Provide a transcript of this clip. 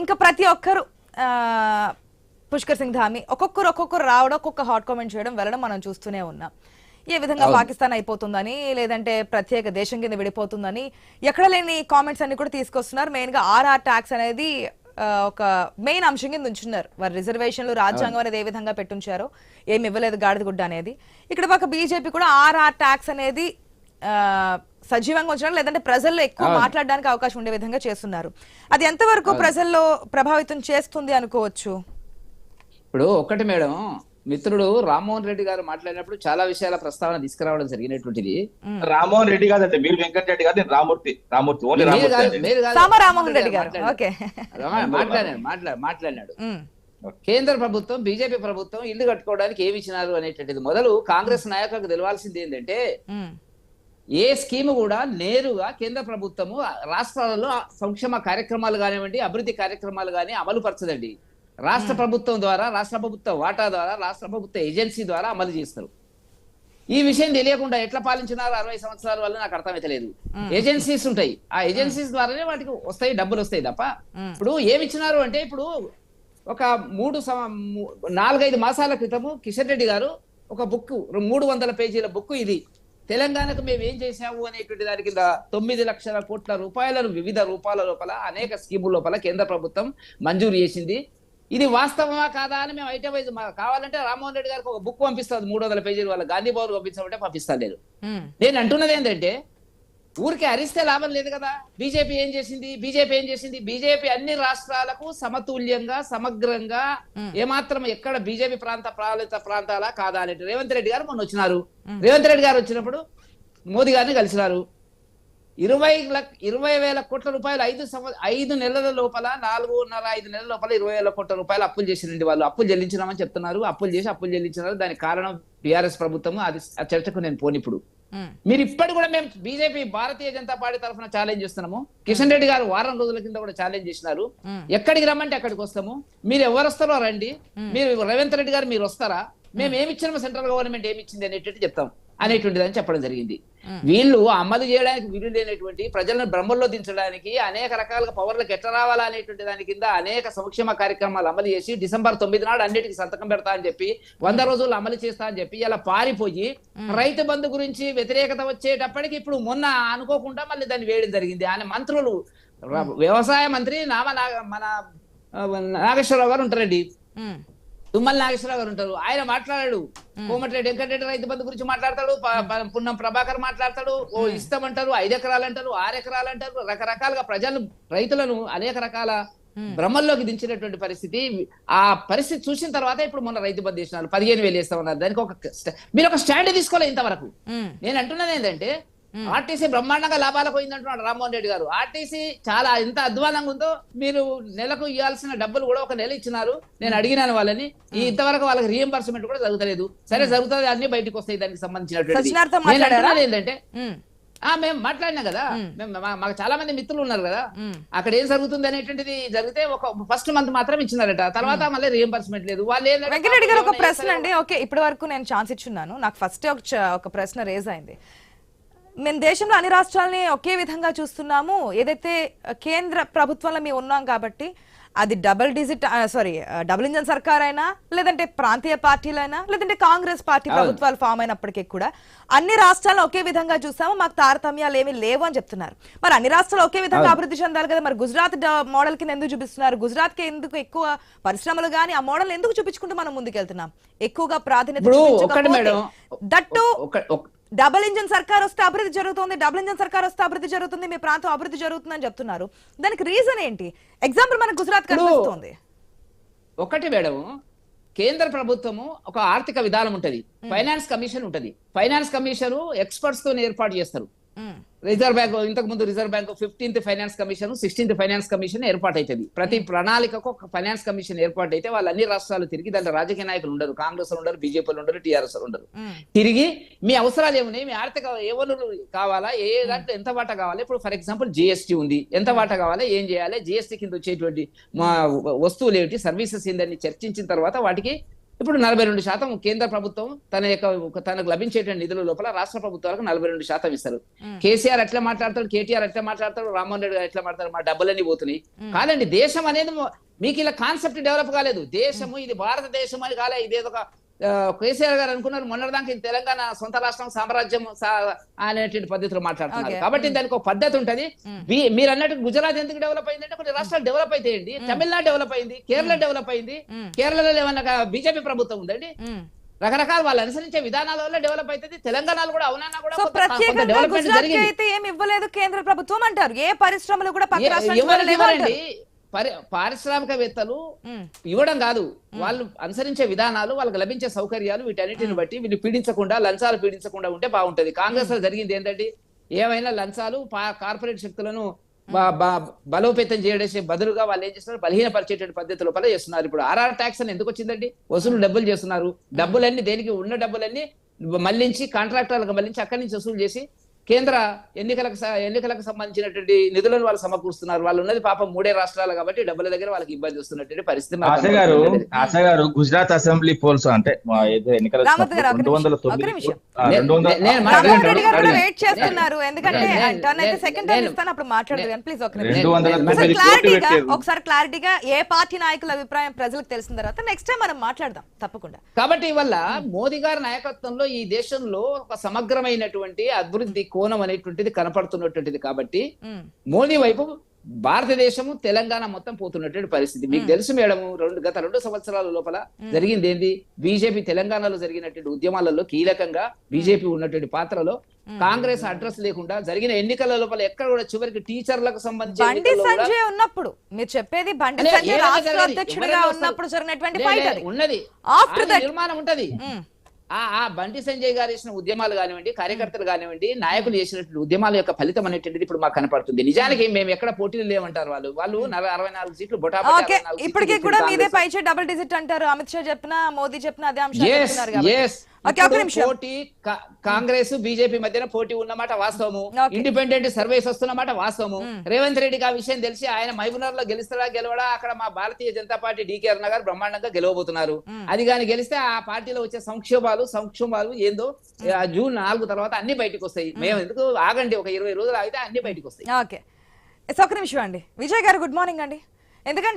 ఇంకా ప్రతి ఒక్కరు పుష్కర్ సింగ్ ధామి ఒక్కొక్కరు ఒక్కొక్కరు రావడం ఒక్కొక్క హాట్ కామెంట్ చేయడం వెళ్ళడం మనం చూస్తూనే ఉన్నాం. ఏ విధంగా. పాకిస్తాన్ అయిపోతుందని లేదంటే ప్రత్యేక దేశం కింద విడిపోతుందని ఎక్కడ లేని కామెంట్స్ అన్ని కూడా తీసుకొస్తున్నారు. మెయిన్గా ఆర్ఆర్ ట్యాక్స్ అనేది ఒక మెయిన్ అంశం కింద ఉంచున్నారు వారి రిజర్వేషన్లు రాజ్యాంగం అనేది ఏ విధంగా పెట్టుంచారో ఏమి ఇవ్వలేదు గాడిద గుడ్డ అనేది. ఇక్కడ పక్క బీజేపీ కూడా ఆర్ఆర్ ట్యాక్స్ అనేది సజీవంగా ఉంచడం లేదంటే ప్రజల్లో ఎక్కువ. మాట్లాడడానికి అవకాశం ఉండే విధంగా చేస్తున్నారు. అది ఎంతవరకు ప్రజల్లో ప్రభావితం చేస్తుంది అనుకోవచ్చు? ఇప్పుడు ఒకటి మేడం మిత్రుడు రామ్మోహన్ రెడ్డి గారు మాట్లాడినప్పుడు చాలా విషయాల ప్రస్తావన తీసుకురావడం జరిగినటువంటిది. రామ్మోహన్ రెడ్డి కాదండి మీరు వెంకట రెడ్డి కాదు నేను రామూర్తి రామూర్తి ఓన్లీ రెడ్డి గారు. మాట్లాడాడు. మాట్లాడినాడు కేంద్ర ప్రభుత్వం బీజేపీ ప్రభుత్వం ఇల్లు కట్టుకోవడానికి ఏమి ఇచ్చినారు అనేటువంటిది. మొదలు కాంగ్రెస్ నాయకులకు తెలవాల్సింది ఏంటంటే ఏ స్కీమ్ కూడా నేరుగా కేంద్ర ప్రభుత్వము రాష్ట్రాలలో సంక్షేమ కార్యక్రమాలు కానివ్వండి అభివృద్ధి కార్యక్రమాలు కానీ అమలు పరచదండి రాష్ట్ర ప్రభుత్వం ద్వారా రాష్ట్ర ప్రభుత్వ వాటా ద్వారా రాష్ట్ర ప్రభుత్వ ఏజెన్సీ ద్వారా అమలు చేస్తారు. ఈ విషయం తెలియకుండా ఎట్లా పాలించినారు అరవై సంవత్సరాల వల్ల నాకు అర్థమైతలేదు ఏజెన్సీస్ ఉంటాయి. ఆ ఏజెన్సీస్ ద్వారానే వాటికి వస్తాయి డబ్బులు వస్తాయి తప్ప. ఇప్పుడు ఏమి ఇచ్చినారు అంటే ఇప్పుడు ఒక మూడు నాలుగైదు మాసాల క్రితము కిషన్ రెడ్డి గారు ఒక బుక్ మూడు వందల పేజీల బుక్ ఇది. తెలంగాణకు మేము ఏం చేశాము అనేటువంటి దాని కింద తొమ్మిది లక్షల కోట్ల రూపాయలను వివిధ రూపాల లోపల అనేక స్కీముల లోపల కేంద్ర ప్రభుత్వం మంజూరు చేసింది. ఇది వాస్తవమా కాదా అని మేము వైజ్ మా- కావాలంటే రామ్మోహన్ రెడ్డి గారికి ఒక బుక్ పంపిస్తుంది మూడు వందల పేజీలు వాళ్ళ గాంధీ భవన్ పంపించమంటే పంపిస్తాను నేను నేను అంటున్నది ఏంటంటే ఊరికే అరిస్తే లాభం లేదు కదా. బీజేపీ ఏం చేసింది? బీజేపీ ఏం చేసింది? బీజేపీ అన్ని రాష్ట్రాలకు సమతుల్యంగా సమగ్రంగా ఏమాత్రం ఎక్కడ బీజేపీ ప్రాంత పాలిత ప్రాంతాల కాదా అని రేవంత్ రెడ్డి గారు మొన్న వచ్చినారు. రేవంత్ రెడ్డి గారు వచ్చినప్పుడు మోదీ గారిని కలిసినారు. ఇరవై ఇరవై వేల కోట్ల రూపాయలు ఐదు సంవ ఐదు నెలల లోపల నాలుగున్నర ఐదు నెలల లోపల ఇరవై వేల కోట్ల రూపాయలు అప్పులు చేసినండి వాళ్ళు. అప్పులు చెల్లించినామని చెప్తున్నారు. అప్పులు చేసి అప్పులు చెల్లించినారు. దానికి కారణం బీఆర్ఎస్ ప్రభుత్వం అది ఆ చర్చకు నేను పోను ఇప్పుడు ఉమ్, మీరు ఇప్పటి కూడా మేము బీజేపీ భారతీయ జనతా పార్టీ తరఫున ఛాలెంజ్ చేస్తున్నాము. కిషన్ రెడ్డి గారు వారం రోజుల కింద కూడా ఛాలెంజ్ చేసినారు. ఎక్కడికి రమ్మంటే అక్కడికి వస్తాము. మీరు ఎవరు వస్తారో రండి. మీరు రేవంత్ రెడ్డి గారు మీరు వస్తారా? మేము ఏమి ఇచ్చినాము సెంట్రల్ గవర్నమెంట్ ఏమి ఇచ్చింది అనేటువంటి చెప్తాం. అనేటువంటిదని అని చెప్పడం జరిగింది. వీళ్ళు అమలు చేయడానికి వీలు లేనటువంటి ప్రజలను భ్రమల్లో దించడానికి అనేక రకాలుగా పవర్లకు ఎట్లా రావాలా అనేటువంటి దాని కింద అనేక సంక్షేమ కార్యక్రమాలు అమలు చేసి డిసెంబర్ తొమ్మిది నాడు అన్నిటికీ సంతకం పెడతా అని చెప్పి వంద రోజులు అమలు చేస్తా అని చెప్పి ఇలా పారిపోయి రైతు బంధు గురించి వ్యతిరేకత వచ్చేటప్పటికి ఇప్పుడు మొన్న అనుకోకుండా మళ్ళీ దాన్ని వేయడం జరిగింది. ఆయన మంత్రులు వ్యవసాయ మంత్రి నామ నాగ- మన నాగేశ్వరరావు గారు ఉంటారండి. తుమ్మల నాగేశ్వరరావు గారు ఉంటారు. ఆయన మాట్లాడాడు. కోమటిరెడ్డి వెంకటరెడ్డి రైతు బంధు గురించి మాట్లాడతాడు పున్నం ప్రభాకర్ మాట్లాడతాడు ఓ ఇస్తామంటారు ఐదు ఎకరాలు అంటారు ఆరు ఎకరాలు అంటారు రకరకాలుగా ప్రజలు రైతులను అనేక రకాల భ్రమల్లోకి దించినటువంటి పరిస్థితి. ఆ పరిస్థితి చూసిన తర్వాత ఇప్పుడు మొన్న రైతు బంధు చేసినారు పదిహేను వేలు వేస్తామన్నారు దానికి ఒక మీరు ఒక స్టాండ్ తీసుకోలేదు ఇంతవరకు. నేను అంటున్నది ఏంటంటే ఆర్టీసీ బ్రహ్మాండంగా లాభాలకు పోయింది అంటున్నాడు రామ్మోహన్ రెడ్డి గారు. ఆర్టీసీ చాలా ఎంత అధ్వానంగా ఉందో మీరు నెలకు ఇవ్వాల్సిన డబ్బులు కూడా ఒక నెల ఇచ్చినారు. నేను అడిగినాను వాళ్ళని. ఈ ఇంతవరకు వాళ్ళకి రియంబర్స్మెంట్ కూడా జరుగుతలేదు. సరే జరుగుతుంది అన్ని బయటకు వస్తాయి దానికి సంబంధించినటువంటి ఏంటంటే ఆ మేము మాట్లాడినా కదా. మేము మాకు చాలా మంది మిత్రులు ఉన్నారు కదా. అక్కడ ఏం జరుగుతుంది అనేటువంటిది జరిగితే ఒక ఫస్ట్ మంత్ మాత్రం ఇచ్చినారట. తర్వాత మళ్ళీ రియంబర్స్మెంట్ లేదు. వాళ్ళు వెంకటరెడ్డి గారు ఒక ప్రశ్న అండి. ఓకే ఇప్పటి వరకు నేను ఛాన్స్ ఇచ్చున్నాను. నాకు ఫస్ట్ ఒక ప్రశ్న రేజ్ అయింది. మేము దేశంలో అన్ని రాష్ట్రాలని ఒకే విధంగా చూస్తున్నాము. ఏదైతే కేంద్ర ప్రభుత్వంలో మేము ఉన్నాం కాబట్టి అది double digit sorry double engine సర్కార్ అయినా లేదంటే ప్రాంతీయ పార్టీలైనా లేదంటే కాంగ్రెస్ పార్టీ ప్రభుత్వాలు ఫామ్ అయినప్పటికీ కూడా అన్ని రాష్ట్రాలను ఒకే విధంగా చూసాము. మాకు తారతమ్యాలు ఏమీ లేవు అని చెప్తున్నారు. మరి అన్ని రాష్ట్రాలు ఒకే విధంగా అభివృద్ధి చెందాలి కదా. మరి గుజరాత్ మోడల్ కింద ఎందుకు చూపిస్తున్నారు? గుజరాత్కి ఎందుకు ఎక్కువ పరిశ్రమలు కానీ ఆ మోడల్ ఎందుకు చూపించుకుంటూ మనం ముందుకెళ్తున్నాం? ఎక్కువగా ప్రాధాన్యత దట్టు డబుల్ ఇంజన్ సర్కార్ వస్తే అభివృద్ధి జరుగుతుంది డబుల్ ఇంజన్ సర్కార్ వస్తే అభివృద్ధి జరుగుతుంది మీ ప్రాంతం అభివృద్ధి జరుగుతుందని చెప్తున్నారు. దానికి రీజన్ ఏంటి? ఎగ్జాంపుల్ మనకు గుజరాత్ కనిపిస్తుంది. ఒకటి మేడం కేంద్ర ప్రభుత్వము ఒక ఆర్థిక విధానం ఉంటది. ఫైనాన్స్ కమిషన్ ఉంటది. ఫైనాన్స్ కమిషన్ ఎక్స్పర్ట్స్తో ఏర్పాటు చేస్తారు. రిజర్వ్ బ్యాంక్ ఇంతకు ముందు reserve bank fifteenth finance commission sixteenth finance commission ఏర్పాటు అవుతుంది ప్రతి ప్రణాళికకు ఒక ఫైనాన్స్ కమిషన్ ఏర్పాటు అయితే వాళ్ళు అన్ని రాష్ట్రాలు తిరిగి దాంట్లో రాజకీయ నాయకులు ఉండరు. కాంగ్రెస్ ఉండరు బీజేపీలు ఉండరు టీఆర్ఎస్ ఉండరు. ఉమ్, తిరిగి మీ అవసరాలు ఏమున్నాయి? మీ ఆర్థిక ఏ వనరులు కావాలా? ఏ దాంట్లో ఎంత వాటా కావాలి? ఇప్పుడు ఫర్ ఎగ్జాంపుల్ జిఎస్టీ ఉంది. ఎంత వాటా కావాలి? ఏం చేయాలి? జిఎస్టీ కింద వచ్చేటువంటి మా వస్తువులు ఏమిటి? సర్వీసెస్ ఏందని చర్చించిన తర్వాత వాటికి ఇప్పుడు నలభై రెండు శాతం కేంద్ర ప్రభుత్వం తన యొక్క తనకు లభించేటువంటి నిధుల లోపల రాష్ట్ర ప్రభుత్వాలకు నలభై రెండు శాతం ఇస్తారు. కేసీఆర్ ఎట్లా మాట్లాడతాడు? కేటీఆర్ ఎట్లా మాట్లాడతాడు? రామ్మోహన్ రెడ్డి గారు ఎట్లా మాట్లాడతారు? మా డబ్బులన్నీ పోతున్నాయి. కాదండి దేశం అనేది మీకు ఇలా కాన్సెప్ట్ డెవలప్ కాలేదు. దేశము ఇది భారతదేశం అని కాలే. ఇదేదో ఒక కేసీఆర్ గారు అనుకున్నారు మొన్నటిదాకా తెలంగాణ సొంత రాష్ట్రం సామ్రాజ్యం అనేటువంటి పద్ధతిలో మాట్లాడుతున్నారు. కాబట్టి దానికి ఒక పద్ధతి ఉంటది. మీరు అన్నట్టు గుజరాత్ ఎందుకు డెవలప్ అయిందంటే కొన్ని రాష్ట్రాలు డెవలప్ అయితాయండి తమిళనాడు డెవలప్ అయింది కేరళ డెవలప్ అయింది. కేరళలో ఏమన్నా బీజేపీ ప్రభుత్వం ఉందండి. రకరకాల వాళ్ళు అనుసరించే విధానాల వల్ల డెవలప్ అవుతుంది తెలంగాణలో కూడా అవునన్నా కూడా ప్రత్యేకంగా గుజరాత్ అయితే ఏమి ఇవ్వలేదు కేంద్ర ప్రభుత్వం అంటారు. ఏ పరిశ్రమలు కూడా పక్క ఏ- రాష్ట్రాల పరి- పారిశ్రామికవేత్తలు. ఇవ్వడం కాదు. వాళ్ళు అనుసరించే విధానాలు వాళ్ళకి లభించే సౌకర్యాలు వీటన్నిటిని బట్టి వీళ్ళు పీడించకుండా లంచాలు పీడించకుండా ఉంటే బాగుంటది. కాంగ్రెస్లో జరిగింది ఏంటంటే ఏమైనా లంచాలు కార్పొరేట్ శక్తులను బలోపేతం చేయడం బదులుగా వాళ్ళు ఏం చేస్తున్నారు? బలహీనపరిచేటువంటి పద్ధతి లోపల చేస్తున్నారు. ఇప్పుడు ఆర్ఆర్ ట్యాక్స్ అని ఎందుకు వచ్చిందండి? వసూలు డబ్బులు చేస్తున్నారు. డబ్బులన్నీ దేనికి ఉన్న డబ్బులన్నీ మళ్ళించి కాంట్రాక్టర్లకు మళ్ళించి అక్కడి నుంచి వసూలు చేసి కేంద్ర ఎన్నికలకు ఎన్నికలకు సంబంధించినటువంటి నిధులను వాళ్ళు సమకూరుస్తున్నారు. వాళ్ళు ఉన్నది పాపం మూడే రాష్ట్రాలు కాబట్టి డబ్బుల దగ్గర వాళ్ళకి ఇబ్బంది వస్తున్నటువంటి పరిస్థితి గారు. ఆశ గారు గుజరాత్ అసెంబ్లీ పోల్స్ అంటే ఎన్నికల రెండు వందల ఒకసారి క్లారిటీగా ఏ పార్టీ నాయకుల అభిప్రాయం ప్రజలకు తెలిసిన తర్వాత నెక్స్ట్ టైం మనం మాట్లాడదాం తప్పకుండా. కాబట్టి వల్ల మోదీ గారి నాయకత్వంలో ఈ దేశంలో ఒక సమగ్రమైనటువంటి అభివృద్ధి కోణం అనేటువంటిది కనపడుతున్నటువంటిది కాబట్టి. మోదీ వైపు భారతదేశము తెలంగాణ మొత్తం పోతున్నటువంటి పరిస్థితి. మీకు తెలుసు మేడం రెండు గత రెండు సంవత్సరాల లోపల జరిగింది ఏంది? బీజేపీ తెలంగాణలో జరిగినటువంటి ఉద్యమాలలో కీలకంగా బీజేపీ ఉన్నటువంటి పాత్రలో కాంగ్రెస్ అడ్రస్ లేకుండా జరిగిన ఎన్నికల లోపల ఎక్కడ కూడా చివరికి టీచర్లకు సంబంధించి ఉన్నప్పుడు మీరు చెప్పేది బండి. ఉన్నప్పుడు జరిగినటువంటి ఉన్నది. నిర్మాణం ఉంటది. ఆ ఆ బండి సంజయ్ గారు చేసిన ఉద్యమాలు కానివ్వండి కార్యకర్తలు కానివ్వండి నాయకులు చేసినటువంటి ఉద్యమాల యొక్క ఫలితం అనేటువంటిది ఇప్పుడు మాకు కనపడుతుంది. నిజానికి మేము. ఎక్కడ పోటీలు లేవంటారు వాళ్ళు? వాళ్ళు నలభై అరవై నాలుగు సీట్లు ఇప్పటికీ కూడా మీదే. పైచే డబుల్ డిజిట్ అంటారు. అమిత్ షా చెప్పిన మోదీ చెప్పిన అదే అంశాలు పోటీ కాంగ్రెస్ బీజేపీ మధ్యన పోటీ ఉన్నమాట వాస్తవము. ఇండిపెండెంట్ సర్వేస్ వస్తున్నమాట వాస్తవము. రేవంత్ రెడ్డికి ఆ విషయం తెలిసి ఆయన మహబూబ్నగర్లో గెలుస్తాడా గెలవడా? అక్కడ మా భారతీయ జనతా పార్టీ డీకే అరుణ గారు బ్రహ్మాండంగా గెలవబోతున్నారు. అది కానీ గెలిస్తే ఆ పార్టీలో వచ్చే సంక్షోభాలు సంక్షోభాలు ఏందో జూన్ నాలుగు తర్వాత అన్ని బయటకు వస్తాయి. మేము. ఎందుకు ఆగండి ఒక ఇరవై రోజులు ఆగితే అన్ని బయటకు వస్తాయి. ఓకే. ఒక్క నిమిషం అండి. విజయ్ గారు గుడ్ మార్నింగ్ అండి. ఎందుకంటే